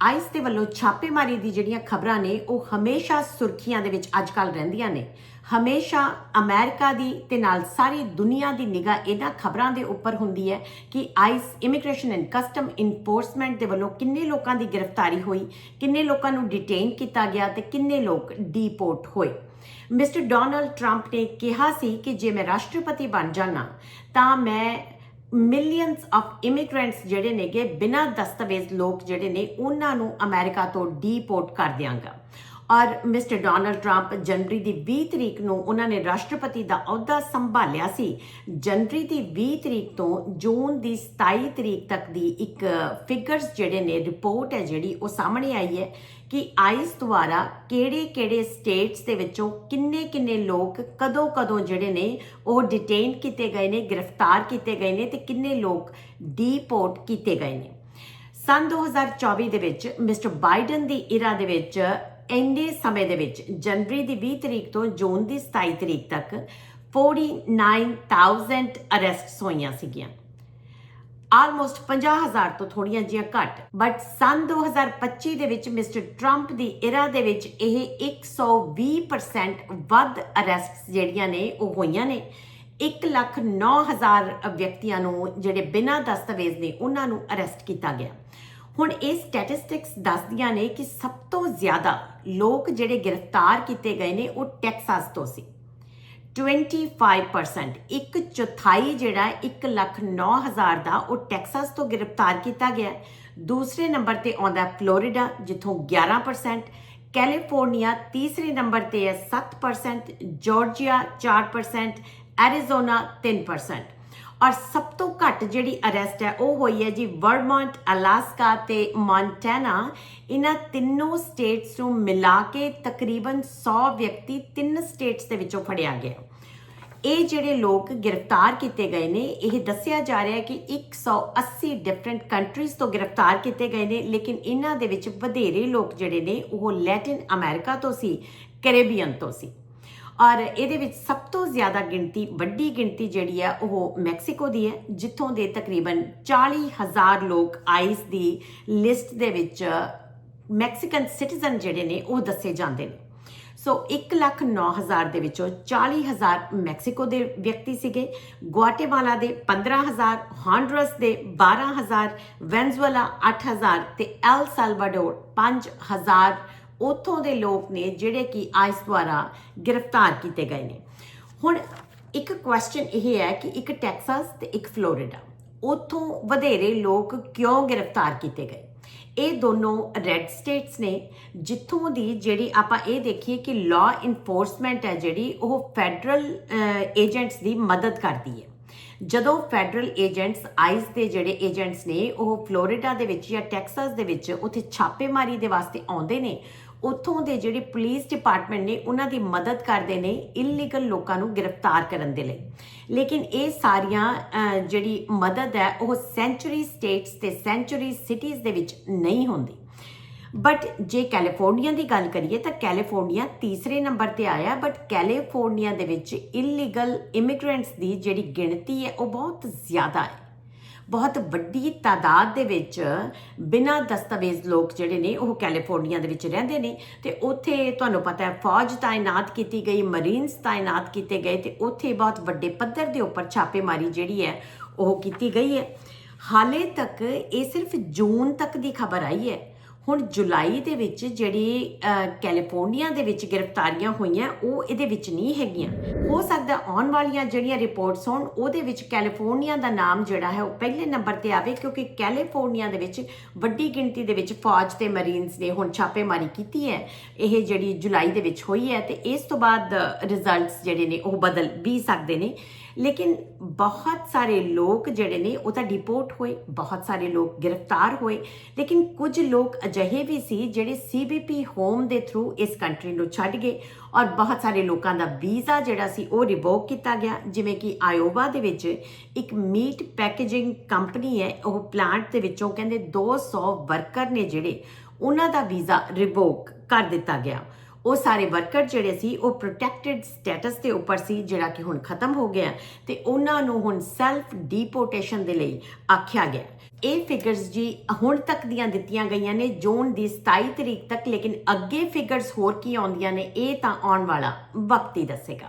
Ice ਦੇ ਵੱਲੋਂ ਛਾਪੇਮਾਰੀ ਦੀ ਜਿਹੜੀਆਂ ਖਬਰਾਂ ਨੇ, ਉਹ ਹਮੇਸ਼ਾ ਸੁਰਖੀਆਂ ਦੇ ਵਿੱਚ ਅੱਜਕੱਲ ਰਹਿੰਦੀਆਂ ਨੇ। ਹਮੇਸ਼ਾ ਅਮਰੀਕਾ ਦੀ ਤੇ ਨਾਲ ਸਾਰੀ ਦੁਨੀਆ ਦੀ ਨਿਗਾਹ ਇਹਨਾਂ ਖਬਰਾਂ ਦੇ ਉੱਪਰ ਹੁੰਦੀ ਹੈ ਕਿ ICE immigration and custom enforcement ਦੇ ਵੱਲੋਂ ਕਿੰਨੇ ਲੋਕਾਂ ਦੀ ਗ੍ਰਿਫਤਾਰੀ ਹੋਈ, ਕਿੰਨੇ ਲੋਕਾਂ ਨੂੰ ਡਿਟੇਨ ਕੀਤਾ ਗਿਆ ਤੇ ਕਿੰਨੇ ਲੋਕ ਡੀਪੋਰਟ ਹੋਏ। ਮਿਸਟਰ ਡੋਨਲਡ ਟਰੰਪ ਨੇ ਕਿਹਾ ਸੀ ਕਿ ਜੇ ਮੈਂ ਰਾਸ਼ਟਰਪਤੀ ਬਣ ਜਾਣਾ ਤਾਂ ਮੈਂ ਮਿਲੀਅਨਸ ਆਫ ਇਮੀਗ੍ਰੈਂਟਸ ਜਿਹੜੇ ਨੇਗੇ ਬਿਨਾਂ ਦਸਤਾਵੇਜ਼ ਲੋਕ ਜਿਹੜੇ ਨੇ, ਉਹਨਾਂ ਨੂੰ ਅਮਰੀਕਾ ਤੋਂ ਡੀਪੋਰਟ ਕਰ ਦਿਆਂਗਾ। ਔਰ ਮਿਸਟਰ ਡੋਨਲਡ ਟਰੰਪ ਜਨਵਰੀ ਦੀ 20 ਤਰੀਕ ਨੂੰ ਉਹਨਾਂ ਨੇ ਰਾਸ਼ਟਰਪਤੀ ਦਾ ਅਹੁਦਾ ਸੰਭਾਲਿਆ ਸੀ। ਜਨਵਰੀ ਦੀ 20 ਤਰੀਕ ਤੋਂ ਜੂਨ ਦੀ 27 ਤਰੀਕ ਤੱਕ ਦੀ ਇੱਕ ਫਿਗਰਸ ਜਿਹੜੇ ਨੇ ਰਿਪੋਰਟ ਹੈ ਜਿਹੜੀ, ਉਹ ਸਾਹਮਣੇ ਆਈ ਹੈ ਕਿ ਆਈਸ ਦੁਆਰਾ ਕਿਹੜੇ-ਕਿਹੜੇ ਸਟੇਟਸ ਦੇ ਵਿੱਚੋਂ ਕਿੰਨੇ-ਕਿੰਨੇ ਲੋਕ ਕਦੋਂ-ਕਦੋਂ ਜਿਹੜੇ ਨੇ, ਉਹ ਡਿਟੇਨ ਕੀਤੇ ਗਏ ਨੇ, ਗ੍ਰਿਫਤਾਰ ਕੀਤੇ ਗਏ ਨੇ ਤੇ ਕਿੰਨੇ ਲੋਕ ਡੀਪੋਰਟ ਕੀਤੇ ਗਏ ਨੇ। ਸਨ 2024 ਦੇ ਵਿੱਚ ਮਿਸਟਰ ਬਾਈਡਨ ਦੀ ਇਰਾ ਦੇ ਵਿੱਚ ਇੰਨੇ ਸਮੇਂ ਦੇ ਵਿੱਚ, ਜਨਵਰੀ ਦੀ 20 ਤਰੀਕ ਤੋਂ ਜੂਨ ਦੀ 27 ਤਰੀਕ ਤੱਕ 49000 ਅਰੈਸਟਸ ਹੋਈਆਂ ਸੀਗੀਆਂ। ਆਲਮੋਸਟ 50000 ਤੋਂ ਥੋੜੀਆਂ ਜੀਆਂ ਘੱਟ ਬਟ ਸਨ 2025 ਦੇ ਵਿੱਚ ਮਿਸਟਰ ਟਰੰਪ ਦੀ ਇਰਾ ਦੇ ਵਿੱਚ ਇਹ 120% ਵੱਧ ਅਰੈਸਟਸ ਜਿਹੜੀਆਂ ਨੇ, ਉਹ ਹੋਈਆਂ ਨੇ। 1 ਲੱਖ 9000 ਵਿਅਕਤੀਆਂ ਨੂੰ ਜਿਹੜੇ ਬਿਨਾਂ ਦਸਤਾਵੇਜ਼ ਨੇ, ਉਹਨਾਂ ਨੂੰ ਅਰੈਸਟ ਕੀਤਾ ਗਿਆ। ਹੁਣ ਇਹ ਸਟੈਟਿਸਟਿਕਸ ਦੱਸਦੀਆਂ ਨੇ ਕਿ ਸਭ ਤੋਂ ਜ਼ਿਆਦਾ ਲੋਕ ਜਿਹੜੇ ਗ੍ਰਿਫਤਾਰ ਕੀਤੇ ਗਏ ਨੇ ਉਹ ਟੈਕਸਾਸ ਤੋਂ ਸੀ। 25% ਇੱਕ ਚੌਥਾਈ ਜਿਹੜਾ 1 ਲੱਖ 9000 ਦਾ ਉਹ ਟੈਕਸਾਸ ਤੋਂ ਗ੍ਰਿਫਤਾਰ ਕੀਤਾ ਗਿਆ। ਦੂਸਰੇ ਨੰਬਰ ਤੇ ਆਉਂਦਾ ਫਲੋਰੀਡਾ, ਜਿੱਥੋਂ 11% ਕੈਲੀਫੋਰਨੀਆ ਤੀਸਰੇ ਨੰਬਰ ਤੇ ਹੈ 7% ਜਾਰਜੀਆ 4% ਐਰੀਜ਼ੋਨਾ 3% ਔਰ ਸਭ ਤੋਂ ਘੱਟ ਜਿਹੜੀ ਅਰੈਸਟ ਹੈ, ਉਹ ਹੋਈ ਹੈ ਜੀ ਵਰਮੌਂਟ, ਅਲਾਸਕਾ ਤੇ ਮੌਂਟਾਨਾ। ਇਹਨਾਂ ਤਿੰਨੋਂ ਸਟੇਟਸ ਨੂੰ ਮਿਲਾ ਕੇ ਤਕਰੀਬਨ 100 ਵਿਅਕਤੀ ਤਿੰਨ ਸਟੇਟਸ ਦੇ ਵਿੱਚੋਂ ਫੜਿਆ ਗਿਆ। ਇਹ ਜਿਹੜੇ ਲੋਕ ਗ੍ਰਿਫਤਾਰ ਕੀਤੇ ਗਏ ਨੇ, ਇਹ ਦੱਸਿਆ ਜਾ ਰਿਹਾ ਹੈ ਕਿ 180 ਡਿਫਰੈਂਟ ਕੰਟਰੀਜ਼ ਤੋਂ ਗ੍ਰਿਫਤਾਰ ਕੀਤੇ ਗਏ ਨੇ, ਲੇਕਿਨ ਇਹਨਾਂ ਦੇ ਵਿੱਚ ਵਧੇਰੇ ਲੋਕ ਜਿਹੜੇ ਨੇ, ਉਹ ਲੈਟਿਨ ਅਮਰੀਕਾ ਤੋਂ ਸੀ ਕੈਰੇਬੀਅਨ ਤੋਂ ਸੀ। ਔਰ ਇਹਦੇ ਵਿੱਚ ਸਭ ਤੋਂ ਜ਼ਿਆਦਾ ਗਿਣਤੀ ਵੱਡੀ ਗਿਣਤੀ ਜਿਹੜੀ ਹੈ ਉਹ ਮੈਕਸੀਕੋ ਦੀ ਹੈ ਜਿੱਥੋਂ ਦੇ ਤਕਰੀਬਨ 40000 ਲੋਕ ਆਈਸ ਦੀ ਲਿਸਟ ਦੇ ਵਿੱਚ ਮੈਕਸੀਕਨ ਸਿਟੀਜ਼ਨ ਜਿਹੜੇ ਨੇ ਉਹ ਦੱਸੇ ਜਾਂਦੇ ਨੇ। ਸੋ 1,09,000 ਦੇ ਵਿੱਚੋਂ 40000 ਮੈਕਸੀਕੋ ਦੇ ਵਿਅਕਤੀ ਸੀਗੇ ਗੁਆਟੇਮਾਲਾ ਦੇ 15000 ਹਾਂਡਰਸ ਦੇ 12000 ਵੈਨਜ਼ੂਏਲਾ 8000 ਤੇ ਐਲ ਸਾਲਵਾਡੋਰ 5000 ਉਥੋਂ ਦੇ ਲੋਕ ਨੇ ਜਿਹੜੇ ਕਿ ਆਈਸ ਦੁਆਰਾ ਗ੍ਰਿਫਤਾਰ ਕੀਤੇ ਗਏ ਨੇ। ਹੁਣ ਇੱਕ ਕੁਐਸਚਨ ਇਹ ਹੈ ਕਿ ਇੱਕ ਟੈਕਸਾਸ ਤੇ ਇੱਕ ਫਲੋਰੀਡਾ ਉਥੋਂ ਵਧੇਰੇ ਲੋਕ ਕਿਉਂ ਗ੍ਰਿਫਤਾਰ ਕੀਤੇ ਗਏ? ਇਹ ਦੋਨੋਂ ਰੈੱਡ ਸਟੇਟਸ ਨੇ, ਜਿੱਥੋਂ ਦੀ ਜਿਹੜੀ ਆਪਾਂ ਇਹ ਦੇਖੀਏ ਕਿ ਲਾਅ ਇਨਫੋਰਸਮੈਂਟ ਹੈ ਜਿਹੜੀ, ਉਹ ਫੈਡਰਲ ਏਜੰਟਸ ਦੀ ਮਦਦ ਕਰਦੀ ਹੈ। ਜਦੋਂ ਫੈਡਰਲ ਏਜੰਟਸ ਆਈਸ ਦੇ ਜਿਹੜੇ ਏਜੰਟਸ ਨੇ, ਉਹ ਫਲੋਰੀਡਾ ਦੇ ਵਿੱਚ ਜਾਂ ਟੈਕਸਾਸ ਦੇ ਵਿੱਚ ਉੱਥੇ ਛਾਪੇਮਾਰੀ ਦੇ ਵਾਸਤੇ ਆਉਂਦੇ ਨੇ ਉੱਥੋਂ ਦੇ ਜਿਹੜੇ ਪੁਲਿਸ ਡਿਪਾਰਟਮੈਂਟ ਨੇ ਉਹਨਾਂ ਦੀ ਮਦਦ ਕਰਦੇ ਨੇ ਇਲੀਗਲ ਲੋਕਾਂ ਨੂੰ ਗ੍ਰਿਫਤਾਰ ਕਰਨ ਦੇ ਲਈ। ਲੇਕਿਨ ਇਹ ਸਾਰੀਆਂ ਜਿਹੜੀ ਮਦਦ ਹੈ, ਉਹ ਸੈਂਚੁਰੀ ਸਟੇਟਸ ਤੇ ਸੈਂਚੁਰੀ ਸਿਟੀਜ਼ ਦੇ ਵਿੱਚ ਨਹੀਂ ਹੁੰਦੀ। ਬਟ ਜੇ ਕੈਲੀਫੋਰਨੀਆ ਦੀ ਗੱਲ ਕਰੀਏ ਤਾਂ ਕੈਲੀਫੋਰਨੀਆ ਤੀਸਰੇ ਨੰਬਰ ਤੇ ਆਇਆ, ਬਟ ਕੈਲੀਫੋਰਨੀਆ ਦੇ ਵਿੱਚ ਇਲੀਗਲ ਇਮੀਗ੍ਰੈਂਟਸ ਦੀ ਜਿਹੜੀ ਗਿਣਤੀ ਹੈ, ਉਹ ਬਹੁਤ ਜ਼ਿਆਦਾ ਹੈ। ਬਹੁਤ ਵੱਡੀ ਤਾਦਾਦ ਦੇ ਵਿੱਚ ਬਿਨਾਂ ਦਸਤਾਵੇਜ਼ ਲੋਕ ਜਿਹੜੇ ਨੇ, ਉਹ ਕੈਲੀਫੋਰਨੀਆ ਦੇ ਵਿੱਚ ਰਹਿੰਦੇ ਨੇ ਤੇ ਉੱਥੇ ਤੁਹਾਨੂੰ ਪਤਾ ਹੈ, ਫੌਜ ਤਾਇਨਾਤ ਕੀਤੀ ਗਈ ਮਰੀਨਸ ਤਾਇਨਾਤ ਕੀਤੇ ਗਏ ਤੇ ਉੱਥੇ ਬਹੁਤ ਵੱਡੇ ਪੱਧਰ ਦੇ ਉੱਪਰ ਛਾਪੇਮਾਰੀ ਜਿਹੜੀ ਹੈ, ਉਹ ਕੀਤੀ ਗਈ ਹੈ। ਹਾਲੇ ਤੱਕ ਇਹ ਸਿਰਫ ਜੂਨ ਤੱਕ ਦੀ ਖਬਰ ਆਈ ਹੈ। ਹੁਣ ਜੁਲਾਈ ਦੇ ਵਿੱਚ ਜਿਹੜੀ ਕੈਲੀਫੋਰਨੀਆ ਦੇ ਵਿੱਚ ਗ੍ਰਿਫਤਾਰੀਆਂ ਹੋਈਆਂ, ਉਹ ਇਹਦੇ ਵਿੱਚ ਨਹੀਂ ਹੈਗੀਆਂ। ਹੋ ਸਕਦਾ ਆਉਣ ਵਾਲੀਆਂ ਜਿਹੜੀਆਂ ਰਿਪੋਰਟਸ ਹੋਣ, ਉਹਦੇ ਵਿੱਚ ਕੈਲੀਫੋਰਨੀਆ ਦਾ ਨਾਮ ਜਿਹੜਾ ਹੈ, ਉਹ ਪਹਿਲੇ ਨੰਬਰ ਤੇ ਆਵੇ, ਕਿਉਂਕਿ ਕੈਲੀਫੋਰਨੀਆ ਦੇ ਵਿੱਚ ਵੱਡੀ ਗਿਣਤੀ ਦੇ ਵਿੱਚ ਫੌਜ ਤੇ ਮਰੀਨਸ ਨੇ ਹੁਣ ਛਾਪੇਮਾਰੀ ਕੀਤੀ ਹੈ। ਇਹ ਜਿਹੜੀ ਜੁਲਾਈ ਦੇ ਵਿੱਚ ਹੋਈ ਹੈ ਤੇ ਇਸ ਤੋਂ ਬਾਅਦ ਰਿਜ਼ਲਟਸ ਜਿਹੜੇ ਨੇ, ਉਹ ਬਦਲ ਵੀ ਸਕਦੇ ਨੇ। ਲੇਕਿਨ ਬਹੁਤ ਸਾਰੇ ਲੋਕ ਜਿਹੜੇ ਨੇ, ਉਹ ਤਾਂ ਡਿਪੋਰਟ ਹੋਏ, ਬਹੁਤ ਸਾਰੇ ਲੋਕ ਗ੍ਰਿਫਤਾਰ ਹੋਏ। ਲੇਕਿਨ ਕੁਝ ਲੋਕ ਅਜਿਹੇ ਵੀ ਸੀ ਜਿਹੜੇ ਸੀਬੀਪੀ ਹੋਮ ਦੇ ਥਰੂ ਇਸ ਕੰਟਰੀ ਨੂੰ ਛੱਡ ਗਏ ਔਰ ਬਹੁਤ ਸਾਰੇ ਲੋਕਾਂ ਦਾ ਵੀਜ਼ਾ ਜਿਹੜਾ ਸੀ, ਉਹ ਰਿਵੋਕ ਕੀਤਾ ਗਿਆ। ਜਿਵੇਂ ਕਿ ਆਇਓਵਾ ਦੇ ਵਿੱਚ ਇੱਕ ਮੀਟ ਪੈਕੇਜਿੰਗ ਕੰਪਨੀ ਹੈ, ਉਹ ਪਲਾਂਟ ਦੇ ਵਿੱਚੋਂ ਕਹਿੰਦੇ 200 ਵਰਕਰ ਨੇ ਜਿਹੜੇ, ਉਹਨਾਂ ਦਾ ਵੀਜ਼ਾ ਰਿਵੋਕ ਕਰ ਦਿੱਤਾ ਗਿਆ। ਉਹ ਸਾਰੇ ਵਰਕਰ ਜਿਹੜੇ ਸੀ, ਉਹ ਪ੍ਰੋਟੈਕਟਿਡ ਸਟੇਟਸ ਦੇ ਉੱਪਰ ਸੀ, ਜਿਹੜਾ ਕਿ ਹੁਣ ਖਤਮ ਹੋ ਗਿਆ। ਤੇ ਉਹਨਾਂ ਨੂੰ ਹੁਣ ਸੈਲਫ ਡੀਪੋਰਟੇਸ਼ਨ ਦੇ ਲਈ ਆਖਿਆ ਗਿਆ। ਇਹ ਫਿਗਰਸ ਜੀ ਹੁਣ ਤੱਕ ਦੀਆਂ ਦਿੱਤੀਆਂ ਗਈਆਂ ਨੇ, ਜੂਨ ਦੀ 27 ਤਰੀਕ ਤੱਕ, ਲੇਕਿਨ ਅੱਗੇ ਫਿਗਰਸ ਹੋਰ ਕੀ ਆਉਂਦੀਆਂ ਨੇ, ਇਹ ਤਾਂ ਆਉਣ ਵਾਲਾ ਵਕਤ ਹੀ ਦੱਸੇਗਾ।